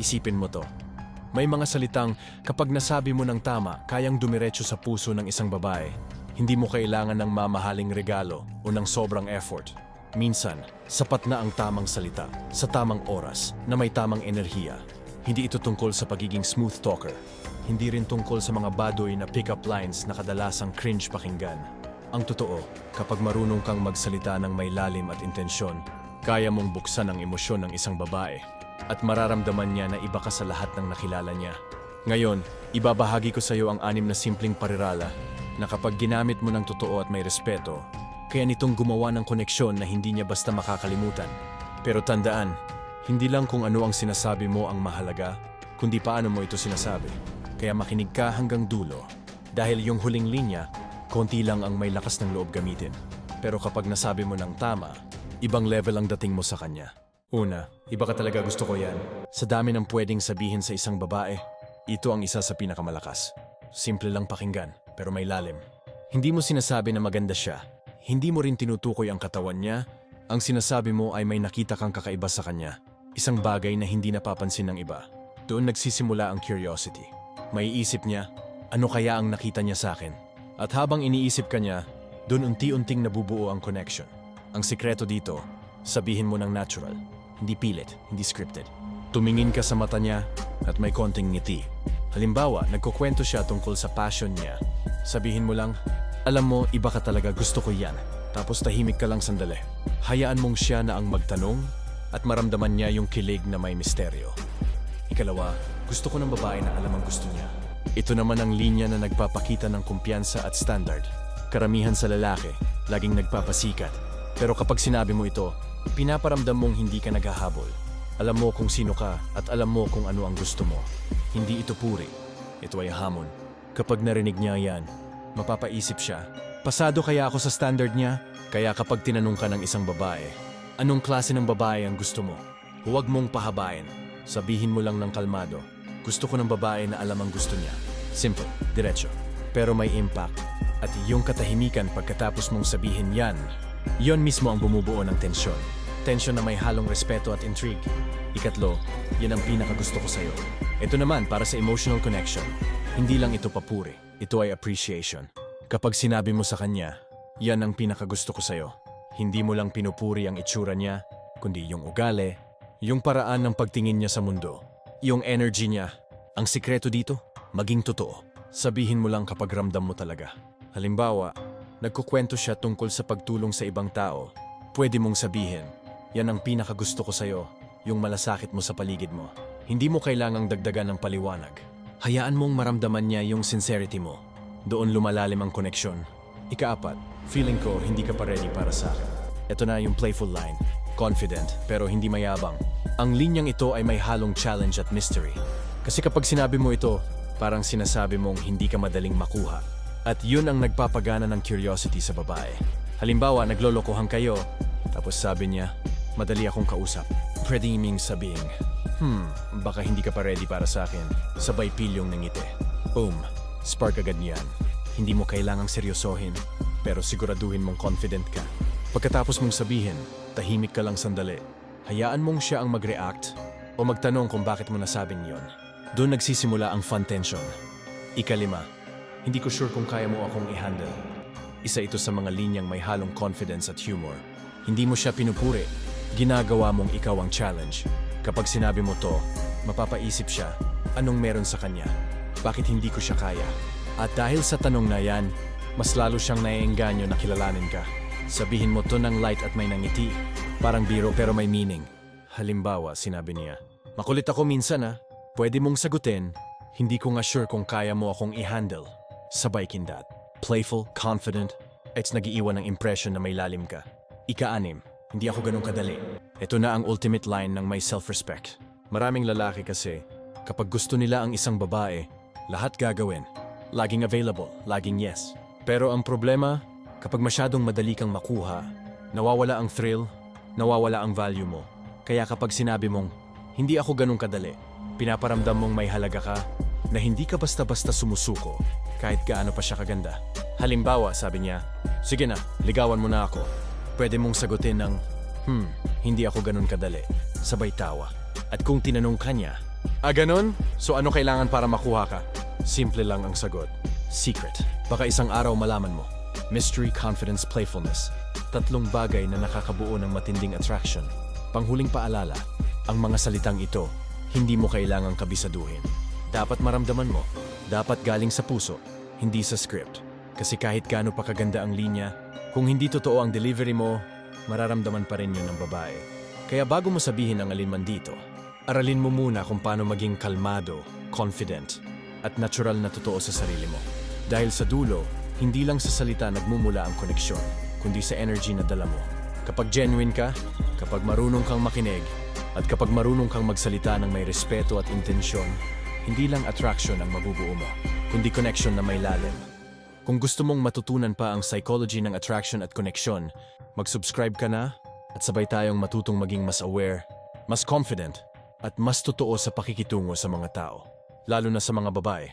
Isipin mo to. May mga salitang kapag nasabi mo ng tama, kayang dumiretso sa puso ng isang babae. Hindi mo kailangan ng mamahaling regalo o ng sobrang effort. Minsan, sapat na ang tamang salita, sa tamang oras, na may tamang enerhiya. Hindi ito tungkol sa pagiging smooth talker. Hindi rin tungkol sa mga badoy na pick-up lines na kadalasang cringe pakinggan. Ang totoo, kapag marunong kang magsalita ng may lalim at intensyon, kaya mong buksan ang emosyon ng isang babae at mararamdaman niya na iba ka sa lahat ng nakilala niya. Ngayon, ibabahagi ko sa iyo ang anim na simpleng parirala na kapag ginamit mo ng totoo at may respeto, kaya nitong gumawa ng koneksyon na hindi niya basta makakalimutan. Pero tandaan, hindi lang kung ano ang sinasabi mo ang mahalaga, kundi paano mo ito sinasabi. Kaya makinig ka hanggang dulo. Dahil yung huling linya, konti lang ang may lakas ng loob gamitin. Pero kapag nasabi mo ng tama, ibang level ang dating mo sa kanya. Una, iba ka talaga gusto ko yan. Sa dami ng pwedeng sabihin sa isang babae, ito ang isa sa pinakamalakas. Simple lang pakinggan, pero may lalim. Hindi mo sinasabi na maganda siya. Hindi mo rin tinutukoy ang katawan niya. Ang sinasabi mo ay may nakita kang kakaiba sa kanya. Isang bagay na hindi napapansin ng iba. Doon nagsisimula ang curiosity. May isip niya, ano kaya ang nakita niya sa akin? At habang iniisip ka niya, doon unti-unting nabubuo ang connection. Ang sikreto dito, sabihin mo ng natural, hindi pilit, hindi scripted. Tumingin ka sa mata niya at may konting ngiti. Halimbawa, nagkukwento siya tungkol sa passion niya. Sabihin mo lang, alam mo, iba ka talaga, gusto ko yan. Tapos tahimik ka lang sandali. Hayaan mong siya na ang magtanong at maramdaman niya yung kilig na may misteryo. Ikalawa, gusto ko ng babae na alam ang gusto niya. Ito naman ang linya na nagpapakita ng kumpiyansa at standard. Karamihan sa lalaki, laging nagpapasikat. Pero kapag sinabi mo ito, pinaparamdam mong hindi ka naghahabol. Alam mo kung sino ka at alam mo kung ano ang gusto mo. Hindi ito puri. Ito ay hamon. Kapag narinig niya yan, mapapaisip siya, pasado kaya ako sa standard niya? Kaya kapag tinanong ka ng isang babae, anong klase ng babae ang gusto mo? Huwag mong pahabain. Sabihin mo lang ng kalmado, gusto ko ng babae na alam ang gusto niya. Simple, diretso. Pero may impact. At yung katahimikan pagkatapos mong sabihin yan, yon mismo ang bumubuo ng tensyon. Tensyon na may halong respeto at intrigue. Ikatlo, yan ang pinakagusto ko sa'yo. Ito naman para sa emotional connection. Hindi lang ito papuri, ito ay appreciation. Kapag sinabi mo sa kanya, yan ang pinakagusto ko sa'yo. Hindi mo lang pinupuri ang itsura niya, kundi yung ugali, yung paraan ng pagtingin niya sa mundo, yung energy niya. Ang sikreto dito, maging totoo. Sabihin mo lang kapag ramdam mo talaga. Halimbawa, nagkukwento siya tungkol sa pagtulong sa ibang tao. Pwede mong sabihin, yan ang pinakagusto ko sa'yo, yung malasakit mo sa paligid mo. Hindi mo kailangang dagdagan ng paliwanag. Hayaan mong maramdaman niya yung sincerity mo. Doon lumalalim ang koneksyon. Ikaapat, feeling ko hindi ka pa ready para sa akin. Ito na yung playful line. Confident, pero hindi mayabang. Ang linyang ito ay may halong challenge at mystery. Kasi kapag sinabi mo ito, parang sinasabi mong hindi ka madaling makuha. At yun ang nagpapagana ng curiosity sa babae. Halimbawa, naglolokohan kayo, tapos sabi niya, madali akong kausap. Pwede ming sabihin, hmm, baka hindi ka pa ready para sa akin. Sabay pilyong nangiti. Boom, spark agad niyan. Hindi mo kailangang seryosohin, pero siguraduhin mong confident ka. Pagkatapos mong sabihin, tahimik ka lang sandali. Hayaan mong siya ang mag-react o magtanong kung bakit mo nasabing yon. Doon nagsisimula ang fun tension. Ikalima, hindi ko sure kung kaya mo akong i-handle. Isa ito sa mga linyang may halong confidence at humor. Hindi mo siya pinupuri. Ginagawa mong ikaw ang challenge. Kapag sinabi mo to, mapapaisip siya, anong meron sa kanya? Bakit hindi ko siya kaya? At dahil sa tanong na yan, mas lalo siyang naiengganyo na kilalanin ka. Sabihin mo to ng light at may nangiti. Parang biro pero may meaning. Halimbawa, sinabi niya, Makulit ako minsan ah. Pwede mong sagutin, hindi ko nga sure kung kaya mo akong i-handle. Sabay kindat. Playful, confident, it's nagiiwan ng impression na may lalim ka. Ika-anim, hindi ako ganun kadali. Ito na ang ultimate line ng may self-respect. Maraming lalaki kasi, kapag gusto nila ang isang babae, lahat gagawin. Laging available, laging yes. Pero ang problema, kapag masyadong madali kang makuha, nawawala ang thrill, nawawala ang value mo. Kaya kapag sinabi mong, hindi ako ganun kadali, pinaparamdam mong may halaga ka, na hindi ka basta-basta sumusuko, kahit gaano pa siya kaganda. Halimbawa, sabi niya, sige na, ligawan mo na ako. Pwede mong sagutin ng, hmm, hindi ako ganun kadali. Sabay tawa. At kung tinanong ka niya, Ah, ganun? So ano kailangan para makuha ka? Simple lang ang sagot. Secret. Baka isang araw malaman mo. Mystery, confidence, playfulness. Tatlong bagay na nakakabuo ng matinding attraction. Panghuling paalala, ang mga salitang ito, hindi mo kailangang kabisaduhin. Dapat maramdaman mo. Dapat galing sa puso, hindi sa script. Kasi kahit gaano pa kaganda ang linya, kung hindi totoo ang delivery mo, mararamdaman pa rin yun ng babae. Kaya bago mo sabihin ang alinman dito, aralin mo muna kung paano maging kalmado, confident, at natural na totoo sa sarili mo. Dahil sa dulo, hindi lang sa salita nagmumula ang koneksyon, kundi sa energy na dala mo. Kapag genuine ka, kapag marunong kang makinig, at kapag marunong kang magsalita ng may respeto at intensyon, hindi lang attraction ang mabubuo mo, kundi connection na may lalim. Kung gusto mong matutunan pa ang psychology ng attraction at connection, mag-subscribe ka na at sabay tayong matutong maging mas aware, mas confident, at mas totoo sa pakikitungo sa mga tao, lalo na sa mga babae.